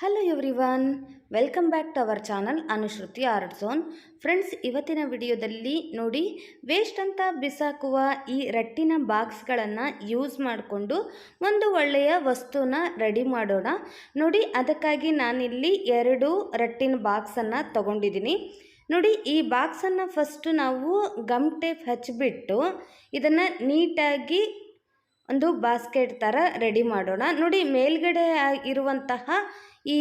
Hello everyone welcome back to our channel Anushruti art zone friends ಇವತ್ತಿನ ವಿಡಿಯೋದಲ್ಲಿ ನೋಡಿ waste ಅಂತ ಬಿಸಾಕುವ ಈ ರಟ್ಟಿನ ಬಾಕ್ಸ್ಗಳನ್ನು ಯೂಸ್ ಮಾಡಿಕೊಂಡು ಒಂದು ಒಳ್ಳೆಯ ವಸ್ತುನ ರೆಡಿ ಮಾಡೋಣ. ನೋಡಿ, ಅದಕ್ಕಾಗಿ ನಾನಿಲ್ಲಿ ಎರಡು ರಟ್ಟಿನ ಬಾಕ್ಸನ್ನು ತಗೊಂಡಿದ್ದೀನಿ. ನೋಡಿ, ಈ ಬಾಕ್ಸನ್ನು ಫಸ್ಟು ನಾವು ಗಮ್ ಟೇಪ್ ಹಚ್ಚಿಬಿಟ್ಟು ಇದನ್ನು ನೀಟಾಗಿ ಒಂದು ಬಾಸ್ಕೆಟ್ ಥರ ರೆಡಿ ಮಾಡೋಣ. ನೋಡಿ, ಮೇಲ್ಗಡೆ ಇರುವಂತಹ ಈ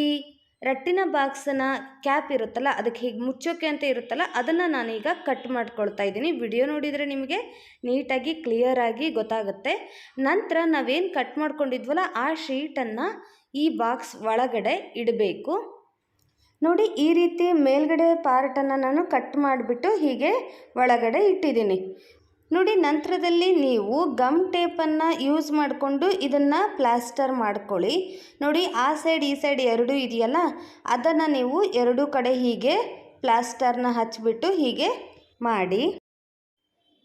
ರಟ್ಟಿನ ಬಾಕ್ಸ್ನ ಕ್ಯಾಪ್ ಇರುತ್ತಲ್ಲ, ಅದಕ್ಕೆ ಹೀಗೆ ಮುಚ್ಚೋಕೆ ಅಂತ ಇರುತ್ತಲ್ಲ, ಅದನ್ನು ನಾನೀಗ ಕಟ್ ಮಾಡ್ಕೊಳ್ತಾ ಇದ್ದೀನಿ. ವಿಡಿಯೋ ನೋಡಿದರೆ ನಿಮಗೆ ನೀಟಾಗಿ ಕ್ಲಿಯರಾಗಿ ಗೊತ್ತಾಗುತ್ತೆ. ನಂತರ ನಾವೇನು ಕಟ್ ಮಾಡ್ಕೊಂಡಿದ್ವಲ್ಲ, ಆ ಶೀಟನ್ನು ಈ ಬಾಕ್ಸ್ ಒಳಗಡೆ ಇಡಬೇಕು. ನೋಡಿ, ಈ ರೀತಿ ಮೇಲ್ಗಡೆ ಪಾರ್ಟನ್ನು ನಾನು ಕಟ್ ಮಾಡಿಬಿಟ್ಟು ಹೀಗೆ ಒಳಗಡೆ ಇಟ್ಟಿದ್ದೀನಿ. ನೋಡಿ, ನಂತರದಲ್ಲಿ ನೀವು ಗಮ್ ಟೇಪನ್ನು ಯೂಸ್ ಮಾಡಿಕೊಂಡು ಇದನ್ನು ಪ್ಲಾಸ್ಟರ್ ಮಾಡ್ಕೊಳ್ಳಿ. ನೋಡಿ, ಆ ಸೈಡ್ ಈ ಸೈಡ್ ಎರಡೂ ಇದೆಯಲ್ಲ? ಅದನ್ನು ನೀವು ಎರಡೂ ಕಡೆ ಹೀಗೆ ಪ್ಲಾಸ್ಟರ್ನ ಹಚ್ಚಿಬಿಟ್ಟು ಹೀಗೆ ಮಾಡಿ.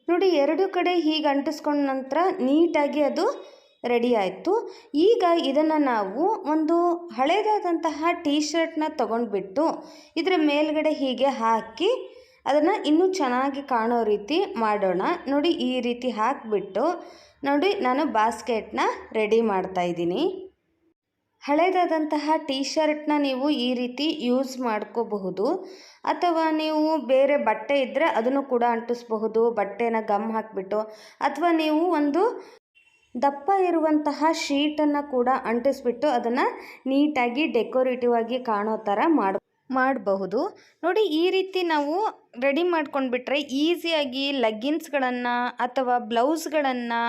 ನೋಡಿ, ಎರಡು ಕಡೆ ಹೀಗೆ ಅಂಟಿಸ್ಕೊಂಡ ನಂತರ ನೀಟಾಗಿ ಅದು ರೆಡಿ ಆಯಿತು. ಈಗ ಇದನ್ನು ನಾವು ಒಂದು ಹಳೆಯದಾದಂತಹ ಟೀ ಶರ್ಟ್ನ ತೊಗೊಂಡ್ಬಿಟ್ಟು ಇದರ ಮೇಲ್ಗಡೆ ಹೀಗೆ ಹಾಕಿ ಅದನ್ನು ಇನ್ನೂ ಚೆನ್ನಾಗಿ ಕಾಣೋ ರೀತಿ ಮಾಡೋಣ. ನೋಡಿ ಈ ರೀತಿ ಹಾಕಿಬಿಟ್ಟು ನೋಡಿ ನಾನು ಬಾಸ್ಕೆಟ್ನ ರೆಡಿ ಮಾಡ್ತಾ ಇದ್ದೀನಿ. ಹಳೇದಾದಂತಹ ಟೀ ಶರ್ಟ್ನ ನೀವು ಈ ರೀತಿ ಯೂಸ್ ಮಾಡ್ಕೋಬಹುದು. ಅಥವಾ ನೀವು ಬೇರೆ ಬಟ್ಟೆ ಇದ್ದರೆ ಅದನ್ನು ಕೂಡ ಅಂಟಿಸ್ಬಹುದು. ಬಟ್ಟೆನ ಗಮ್ ಹಾಕಿಬಿಟ್ಟು ಅಥವಾ ನೀವು ಒಂದು ದಪ್ಪ ಇರುವಂತಹ ಶೀಟನ್ನು ಕೂಡ ಅಂಟಿಸ್ಬಿಟ್ಟು ಅದನ್ನು ನೀಟಾಗಿ ಡೆಕೋರೇಟಿವ್ ಆಗಿ ಕಾಣೋ ಥರ ಮಾಡಿ, ಮಾಡಬಹುದು. ನೋಡಿ ಈ ರೀತಿ ನಾವು ರೆಡಿ ಮಾಡ್ಕೊಂಡ್ಬಿಟ್ರೆ ಈಸಿಯಾಗಿ ಲಗ್ಗಿನ್ಸ್ಗಳನ್ನು ಅಥವಾ ಬ್ಲೌಸ್ಗಳನ್ನು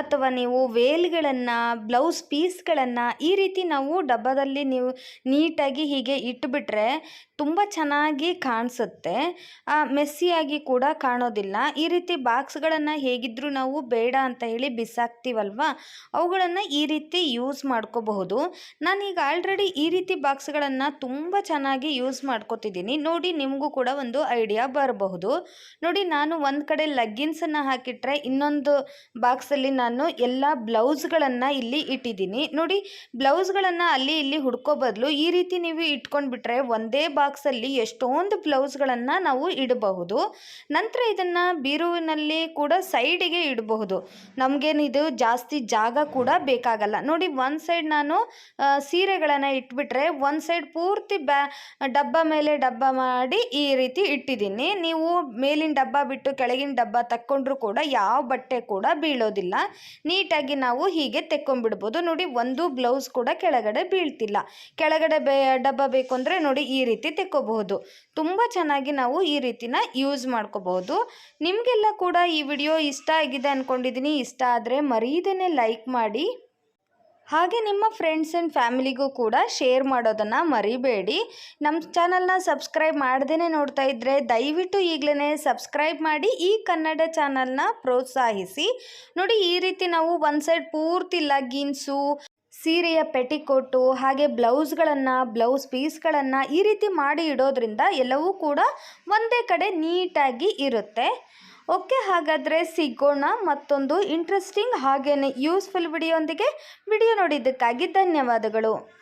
ಅಥವಾ ನೀವು ವೇಲ್ಗಳನ್ನು, ಬ್ಲೌಸ್ ಪೀಸ್ಗಳನ್ನು ಈ ರೀತಿ ನಾವು ಡಬ್ಬದಲ್ಲಿ ನೀವು ನೀಟಾಗಿ ಹೀಗೆ ಇಟ್ಬಿಟ್ರೆ ತುಂಬ ಚೆನ್ನಾಗಿ ಕಾಣಿಸುತ್ತೆ. ಮೆಸ್ಸಿಯಾಗಿ ಕೂಡ ಕಾಣೋದಿಲ್ಲ. ಈ ರೀತಿ ಬಾಕ್ಸ್ಗಳನ್ನು ಹೇಗಿದ್ದರೂ ನಾವು ಬೇಡ ಅಂತ ಹೇಳಿ ಬಿಸಾಕ್ತೀವಲ್ವ? ಅವುಗಳನ್ನು ಈ ರೀತಿ ಯೂಸ್ ಮಾಡ್ಕೋಬಹುದು. ನಾನೀಗ ಆಲ್ರೆಡಿ ಈ ರೀತಿ ಬಾಕ್ಸ್ಗಳನ್ನು ತುಂಬ ಚೆನ್ನಾಗಿ ಯೂಸ್ ಮಾಡ್ಕೋತಿದ್ದೀನಿ. ನೋಡಿ ನಿಮಗೂ ಕೂಡ ಒಂದು ಐಡಿಯಾ. ಬರಬಹುದು ನೋಡಿ, ನಾನು ಒಂದು ಕಡೆ ಲಗ್ಗಿನ್ಸನ್ನು ಹಾಕಿಟ್ರೆ ಇನ್ನೊಂದು ಬಾಕ್ಸಲ್ಲಿ ನಾನು ಎಲ್ಲ ಬ್ಲೌಸ್ಗಳನ್ನು ಇಲ್ಲಿ ಇಟ್ಟಿದ್ದೀನಿ. ನೋಡಿ ಬ್ಲೌಸ್ಗಳನ್ನು ಅಲ್ಲಿ ಇಲ್ಲಿ ಹುಡ್ಕೋ ಬದಲು ಈ ರೀತಿ ನೀವು ಇಟ್ಕೊಂಡ್ಬಿಟ್ರೆ ಒಂದೇ ಬಾಕ್ಸಲ್ಲಿ ಎಷ್ಟೊಂದು ಬ್ಲೌಸ್ಗಳನ್ನು ನಾವು ಇಡಬಹುದು. ನಂತರ ಇದನ್ನು ಬೀರುವಿನಲ್ಲಿ ಕೂಡ ಸೈಡಿಗೆ ಇಡಬಹುದು. ನಮಗೇನಿದು ಜಾಸ್ತಿ ಜಾಗ ಕೂಡ ಬೇಕಾಗಲ್ಲ. ನೋಡಿ, ಒಂದು ಸೈಡ್ ನಾನು ಸೀರೆಗಳನ್ನು ಇಟ್ಬಿಟ್ರೆ ಒಂದು ಸೈಡ್ ಪೂರ್ತಿ ಬ್ಯಾ, ಡಬ್ಬ ಮೇಲೆ ಡಬ್ಬ ಮಾಡಿ ಈ ರೀತಿ ಇಟ್ಟಿದ್ದೀನಿ. ನೀವು ಮೇಲಿನ ಡಬ್ಬ ಬಿಟ್ಟು ಕೆಳಗಿನ ಡಬ್ಬ ತಕ್ಕೊಂಡ್ರೂ ಕೂಡ ಯಾವ ಬಟ್ಟೆ ಕೂಡ ಬೀಳೋದಿಲ್ಲ. ನೀಟಾಗಿ ನಾವು ಹೀಗೆ ತೆಕ್ಕೊಂಡ್ಬಿಡ್ಬೋದು. ನೋಡಿ, ಒಂದು ಬ್ಲೌಸ್ ಕೂಡ ಕೆಳಗಡೆ ಬೀಳ್ತಿಲ್ಲ. ಕೆಳಗಡೆ ಬೇ, ಡಬ್ಬ ಬೇಕು ಅಂದರೆ ನೋಡಿ, ಈ ರೀತಿ ತೆಕ್ಕೋಬಹುದು. ತುಂಬ ಚೆನ್ನಾಗಿ ನಾವು ಈ ರೀತಿನ ಯೂಸ್ ಮಾಡ್ಕೋಬಹುದು. ನಿಮಗೆಲ್ಲ ಕೂಡ ಈ ವಿಡಿಯೋ ಇಷ್ಟ ಆಗಿದೆ ಅಂದ್ಕೊಂಡಿದ್ದೀನಿ ಇಷ್ಟ ಆದರೆ ಮರೀದೇನೆ ಲೈಕ್ ಮಾಡಿ. ಹಾಗೆ ನಿಮ್ಮ ಫ್ರೆಂಡ್ಸ್ ಆ್ಯಂಡ್ ಫ್ಯಾಮಿಲಿಗೂ ಕೂಡ ಶೇರ್ ಮಾಡೋದನ್ನು ಮರಿಬೇಡಿ. ನಮ್ಮ ಚಾನಲ್ನ ಸಬ್ಸ್ಕ್ರೈಬ್ ಮಾಡ್ದೇ ನೋಡ್ತಾ ಇದ್ದರೆ ದಯವಿಟ್ಟು ಈಗಲೇ ಸಬ್ಸ್ಕ್ರೈಬ್ ಮಾಡಿ ಈ ಕನ್ನಡ ಚಾನಲ್ನ ಪ್ರೋತ್ಸಾಹಿಸಿ. ನೋಡಿ ಈ ರೀತಿ ನಾವು ಒಂದು ಸೈಡ್ ಪೂರ್ತಿ ಲಗ್ಗಿನ್ಸು ಸೀರೆಯ ಪೆಟಿಕೋಟು ಹಾಗೆ ಬ್ಲೌಸ್ಗಳನ್ನು ಬ್ಲೌಸ್ ಪೀಸ್ಗಳನ್ನು ಈ ರೀತಿ ಮಾಡಿ ಇಡೋದ್ರಿಂದ ಎಲ್ಲವೂ ಕೂಡ ಒಂದೇ ಕಡೆ ನೀಟಾಗಿ ಇರುತ್ತೆ. ಓಕೆ ಹಾಗಾದರೆ ಸಿಗೋಣ ಮತ್ತೊಂದು ಇಂಟ್ರೆಸ್ಟಿಂಗ್ ಹಾಗೆಯೇ ಯೂಸ್ಫುಲ್ ವಿಡಿಯೊಂದಿಗೆ ವಿಡಿಯೋ ನೋಡಿದ್ದಕ್ಕಾಗಿ ಧನ್ಯವಾದಗಳು.